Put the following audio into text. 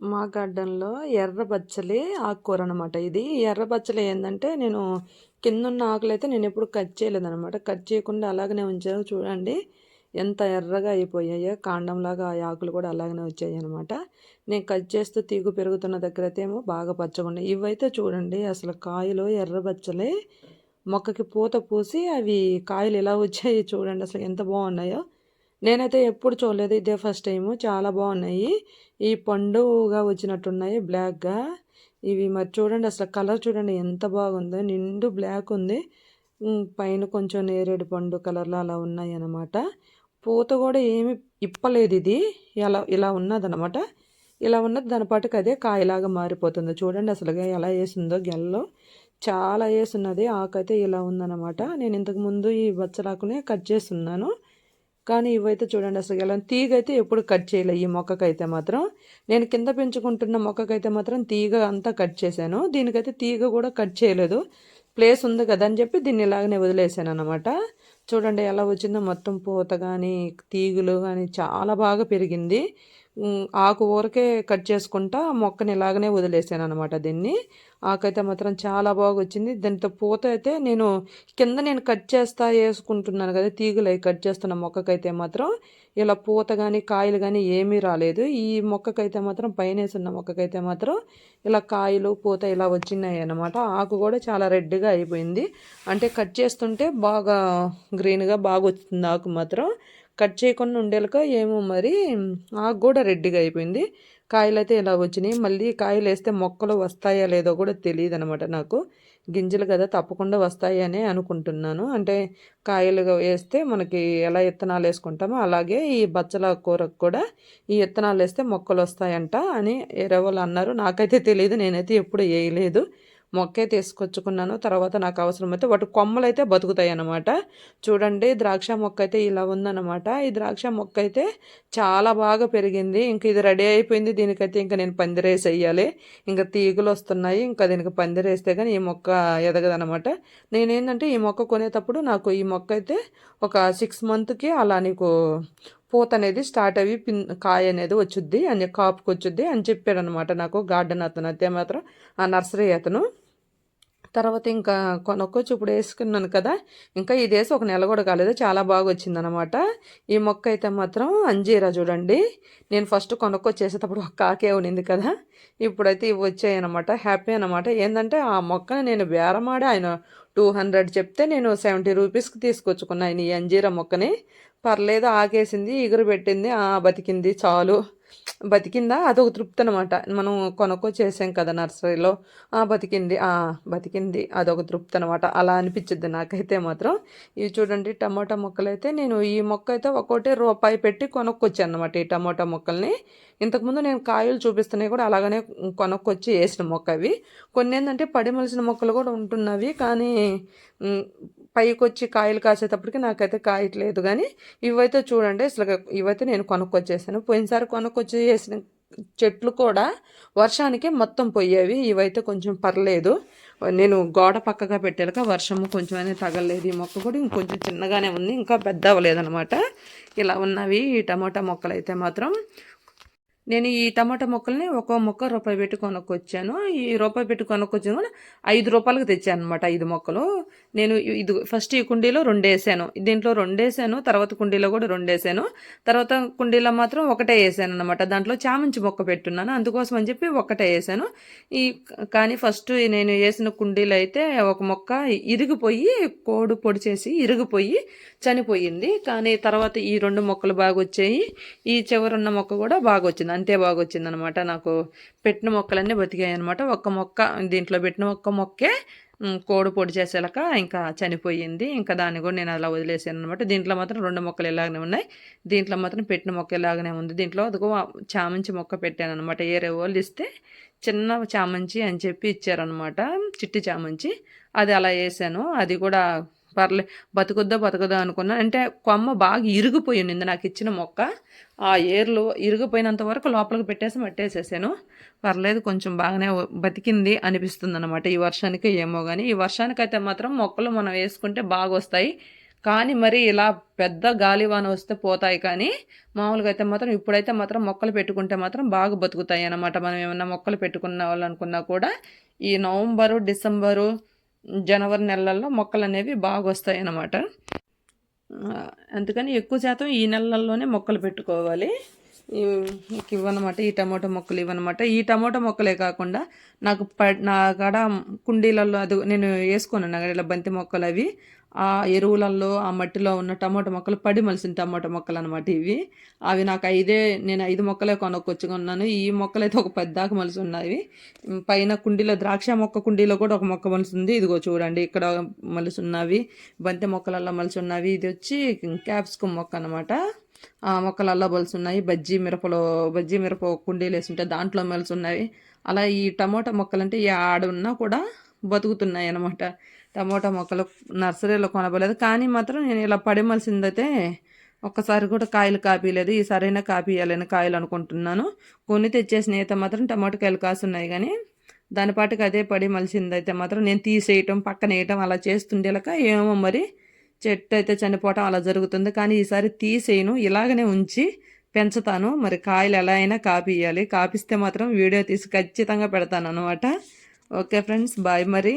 మా గార్డెన్‌లో ఎర్ర బచ్చలి ఆకుకూర అనమాట ఇది. ఎర్రబచ్చలి ఎర్ర బచ్చలి ఏందంటే నేను అయితే ఆకులైతే నేనెప్పుడు కట్ చేయలేదనమాట. కట్ చేయకుండా అలాగనే ఉంచాను. చూడండి ఎంత ఎర్రగా అయిపోయాయో కాండంలాగా ఆ ఆకులు కూడా అలాగనే వచ్చాయనమాట. నేను కట్ చేస్తూ తీగు పెరుగుతున్న దగ్గర అయితే ఏమో బాగా పచ్చగున్నాయి. ఇవైతే చూడండి అసలు కాయలు ఎర్రబచ్చలి మొక్కకి పూత పూసి అవి కాయలు ఎలా వచ్చాయో చూడండి అసలు ఎంత బాగున్నాయో. నేనైతే ఎప్పుడు చూడలేదు. ఇదే ఫస్ట్ టైము. చాలా బాగున్నాయి. ఈ పండుగా వచ్చినట్టున్నాయి బ్లాక్గా. ఇవి మరి చూడండి అసలు కలర్ చూడండి ఎంత బాగుందో. నిండు బ్లాక్ ఉంది. పైన కొంచెం నేరేడు పండు కలర్లో అలా ఉన్నాయి అన్నమాట. పూత కూడా ఏమి ఇప్పలేదు ఇది. ఇలా ఇలా ఉన్నదనమాట ఇలా ఉన్నది దాని పాటుకు అదే కాయలాగా మారిపోతుంది. చూడండి అసలుగా ఎలా వేసిందో. గెల్లో చాలా వేసున్నది. ఆకైతే ఇలా ఉందన్నమాట. నేను ఇంతకుముందు ఈ బచ్చలాకునే కట్ చేస్తున్నాను. కానీ ఇవైతే చూడండి అసలు ఎలా తీగ అయితే ఎప్పుడు కట్ చేయలే ఈ మొక్కకైతే మాత్రం. నేను కింద పెంచుకుంటున్న మొక్కకైతే మాత్రం తీగ అంతా కట్ చేశాను. దీనికైతే తీగ కూడా కట్ చేయలేదు. ప్లేస్ ఉంది కదా అని చెప్పి దీన్ని ఇలాగనే వదిలేసాను అనమాట చూడండి ఎలా వచ్చిందో మొత్తం పూత కానీ తీగులు కానీ చాలా బాగా పెరిగింది. ఆకు ఊరకే కట్ చేసుకుంటా మొక్కని ఇలాగనే వదిలేసాను అనమాట దీన్ని. ఆకైతే మాత్రం చాలా బాగా వచ్చింది దానితో పూత అయితే నేను కింద నేను కట్ చేస్తా వేసుకుంటున్నాను కదా తీగులు అవి కట్ చేస్తున్న మొక్కకైతే మాత్రం. ఇలా పూత కానీ కాయలు కానీ ఏమీ రాలేదు. ఈ మొక్కకైతే మాత్రం పైన వేసున్న మొక్కకైతే మాత్రం ఇలా కాయలు పూత ఇలా వచ్చినాయి అనమాట ఆకు కూడా చాలా రెడ్గా అయిపోయింది. అంటే కట్ చేస్తుంటే బాగా గ్రీన్గా బాగా వచ్చింది ఆకు మాత్రం. కట్ చేయకుండా ఉండేలాక ఏమో మరి ఆకు కూడా రెడ్డిగా అయిపోయింది. కాయలు అయితే ఇలా వచ్చినాయి? మళ్ళీ కాయలు వేస్తే మొక్కలు వస్తాయా లేదో కూడా తెలియదు అనమాట నాకు. గింజలు కదా తప్పకుండా వస్తాయి అనుకుంటున్నాను. అంటే కాయలుగా వేస్తే మనకి ఎలా ఇత్తనాలు వేసుకుంటామో అలాగే ఈ బచ్చల కూరకు కూడా ఈ ఇత్తనాలు వేస్తే మొక్కలు వస్తాయంట అని ఎరవలు అన్నారు. నాకైతే తెలియదు నేనైతే ఎప్పుడు వేయలేదు. మొక్కే తీసుకొచ్చుకున్నాను. తర్వాత నాకు అవసరమైతే వాటి కొమ్మలు అయితే బతుకుతాయి అన్నమాట చూడండి ద్రాక్ష మొక్క అయితే ఇలా ఉందన్నమాట. ఈ ద్రాక్ష మొక్క అయితే చాలా బాగా పెరిగింది. ఇంక ఇది రెడీ అయిపోయింది. దీనికైతే ఇంకా నేను పందిరేసి వేయాలి ఇంకా తీగులు వస్తున్నాయి ఇంకా దీనికి పందిరేస్తే కానీ ఈ మొక్క ఎదగదనమాట నేనేంటంటే ఈ మొక్క కొనేటప్పుడు నాకు ఈ మొక్క అయితే ఒక సిక్స్ మంత్కి అలా నీకు పూత అనేది స్టార్ట్ అయ్యి పిన్ కాయ అనేది వచ్చుద్ది. అని కాపుకొచ్చుద్ది అని చెప్పాడు అనమాట నాకు గార్డెన్ అతను. అయితే మాత్రం ఆ నర్సరీ అతను. తర్వాత ఇంకా కొనుక్కొచ్చి ఇప్పుడు వేసుకున్నాను కదా ఇంకా ఇది వేసి ఒక నెల కూడా కాలేదు. చాలా బాగా వచ్చిందనమాట ఈ మొక్క అయితే మాత్రం అంజీరా చూడండి. నేను ఫస్ట్ కొనుక్కొచ్చేసేటప్పుడు ఒక కాకే ఉనింది కదా ఇప్పుడైతే ఇవి వచ్చాయన్నమాట. హ్యాపీ అనమాట ఏంటంటే ఆ మొక్కను నేను బేరమాడి ఆయన టూ హండ్రెడ్ చెప్తే నేను సెవెంటీ రూపీస్కి తీసుకొచ్చుకున్నాను ఈ అంజీరా మొక్కని. పర్లేదు ఆకేసింది ఎగురు పెట్టింది బతికింది చాలు. బతికిందా? అదొక తృప్తి అనమాట మనం కొనుక్కో చేసాం కదా నర్సరీలో. బతికింది. బతికింది. అదొక తృప్తి అనమాట అలా అనిపించింది నాకైతే మాత్రం. ఇవి చూడండి టమాటా మొక్కలు అయితే నేను ఈ మొక్క అయితే ఒక్కోటి రూపాయి పెట్టి కొనుక్కొచ్చాను అనమాట ఈ టమాటా మొక్కల్ని. ఇంతకుముందు నేను కాయలు చూపిస్తున్నాయి కూడా అలాగనే కొనుక్కొచ్చి వేసిన మొక్క అవి కొన్ని ఏంటంటే పడిమలిసిన మొక్కలు కూడా ఉంటున్నవి. కానీ పైకి వచ్చి కాయలు కాసేటప్పటికి నాకైతే కాయట్లేదు. కానీ ఇవైతే చూడండి అసలు ఇవైతే నేను కొనుక్కొచ్చేసాను. పోయినసారి కొనుక్కొచ్చి చేసిన చెట్లు కూడా వర్షానికి మొత్తం పోయేవి. ఇవైతే కొంచెం పర్లేదు. నేను గోడ పక్కగా పెట్టాక వర్షము కొంచెం అనేది తగలేదు ఈ మొక్క కూడా ఇంకొంచెం చిన్నగానే ఉంది. ఇంకా పెద్ద అవ్వలేదనమాట ఇలా ఉన్నవి ఈ టమాటా మొక్కలు అయితే మాత్రం నేను ఈ టమాటా మొక్కల్ని ఒక్కో మొక్క రూపాయి పెట్టి కొనుక్కొచ్చాను. ఈ రూపాయి పెట్టి కొనుక్కొచ్చాను కూడా ఐదు రూపాయలకు తెచ్చాను అనమాట ఐదు మొక్కలు. నేను ఇది ఫస్ట్ ఈ కుండీలో రెండేసాను. దీంట్లో రెండేసాను తర్వాత కుండీలో కూడా రెండేసాను. తర్వాత కుండీలో మాత్రం ఒకటే వేసాను అనమాట దాంట్లో చామంచి మొక్క పెట్టున్నాను. అందుకోసం అని చెప్పి ఒకటే వేసాను. ఈ కానీ ఫస్ట్ నేను వేసిన కుండీలు అయితే ఒక మొక్క ఇరిగిపోయి కోడు పొడి చేసి ఇరిగిపోయి చనిపోయింది. కానీ తర్వాత ఈ రెండు మొక్కలు బాగా వచ్చాయి ఈ చివరున్న మొక్క కూడా బాగా వచ్చింది అంతే బాగా నాకు పెట్టిన మొక్కలన్నీ బతికాయి అనమాట ఒక్క మొక్క దీంట్లో పెట్టిన ఒక్క మొక్కే కోడి పొడి చేసేలాక ఇంకా చనిపోయింది. ఇంకా దాన్ని కూడా నేను అలా వదిలేసాను అనమాట దీంట్లో మాత్రం రెండు మొక్కలు ఇలాగనే ఉన్నాయి. దీంట్లో మాత్రం పెట్టిన మొక్క ఇలాగనే ఉంది. దీంట్లో అదిగో చామంచి మొక్క పెట్టాను అనమాట ఏరే వాళ్ళు ఇస్తే చిన్న చామంచి అని చెప్పి ఇచ్చారనమాట. చిట్టి చామంచి అది అలా వేసాను. అది కూడా పర్లే బతుకుద్దా బతుకుద్దా అనుకున్నా. అంటే కొమ్మ బాగా ఇరిగిపోయింది నాకు ఇచ్చిన మొక్క. ఆ ఏర్లు ఇరిగిపోయినంత వరకు లోపలికి పెట్టేసి మట్టేసేసాను. పర్లేదు కొంచెం బాగానే బతికింది అనిపిస్తుంది అనమాట ఈ వర్షానికి ఏమో కానీ ఈ వర్షానికైతే మాత్రం మొక్కలు మనం వేసుకుంటే బాగా వస్తాయి కానీ మరి ఇలా పెద్ద గాలివాన వస్తే పోతాయి కానీ మామూలుగా అయితే మాత్రం ఇప్పుడైతే మాత్రం మొక్కలు పెట్టుకుంటే మాత్రం బాగా బతుకుతాయి అన్నమాట. మనం ఏమన్నా మొక్కలు పెట్టుకున్న వాళ్ళు అనుకున్నా కూడా ఈ నవంబరు డిసెంబరు జనవరి నెలల్లో మొక్కలు అనేవి బాగా వస్తాయి అన్నమాట అందుకని ఎక్కువ శాతం ఈ నెలల్లోనే మొక్కలు పెట్టుకోవాలి. ఈ- ఇవ్వనమాట ఈ టమాటో మొక్కలు ఇవన్నమాట ఈ టమాటో మొక్కలే కాకుండా నాకు ప నా కాడ కుండీలలో అది నేను వేసుకున్నాను కదా ఇలా బంతి మొక్కలు అవి. ఆ ఎరువులలో ఆ మట్టిలో ఉన్న టమాటో మొక్కలు పడి మలిసిన టమాటో మొక్కలు అనమాట ఇవి. అవి నాకు ఐదే నేను ఐదు మొక్కలే కొనుక్కొచ్చుకున్నాను ఈ మొక్కలైతే ఒక పెద్ద దాకా మలిసి ఉన్నాయి. పైన కుండీలో ద్రాక్ష మొక్క కుండీలో కూడా ఒక మొక్క మలిసింది. ఇదిగో చూడండి ఇక్కడ మలిసి ఉన్నవి బంతి మొక్కలలో మలిసి ఉన్నవి ఇది వచ్చి క్యాప్సికమ్ మొక్క అనమాట మొక్కలు అల్లబల్స్ ఉన్నాయి బజ్జీ మిరపలో బజ్జీ మిరప కుండీలు వేసుంటే దాంట్లో మెలిసి ఉన్నాయి. అలా ఈ టమోటా మొక్కలు అంటే ఈ ఆడున్నా కూడా బతుకుతున్నాయి అన్నమాట. టమోటా మొక్కలు నర్సరీలో కొనబోలేదు కానీ మాత్రం నేను ఇలా పడిమలిసిందైతే ఒక్కసారి కూడా కాయలు కాపీలేదు. ఈసారైనా కాపీయాలని కాయలు అనుకుంటున్నాను. కొన్ని తెచ్చేసిన అయితే మాత్రం టమాటకాయలు కాసున్నాయి కానీ దానిపాటికి అదే పడి మలిసిందైతే మాత్రం నేను తీసేయటం పక్కన వేయటం అలా చేస్తుండేలాక ఏమో మరి చెట్టు అయితే చనిపోవటం అలా జరుగుతుంది. కానీ ఈసారి తీసేయను. ఇలాగనే ఉంచి పెంచుతాను. మరి కాయలు ఎలా అయినా కాపీ ఇవ్వాలి కాపిస్తే మాత్రం వీడియో తీసి ఖచ్చితంగా పెడతాను అనమాట ఓకే ఫ్రెండ్స్ బాయ్ మరి.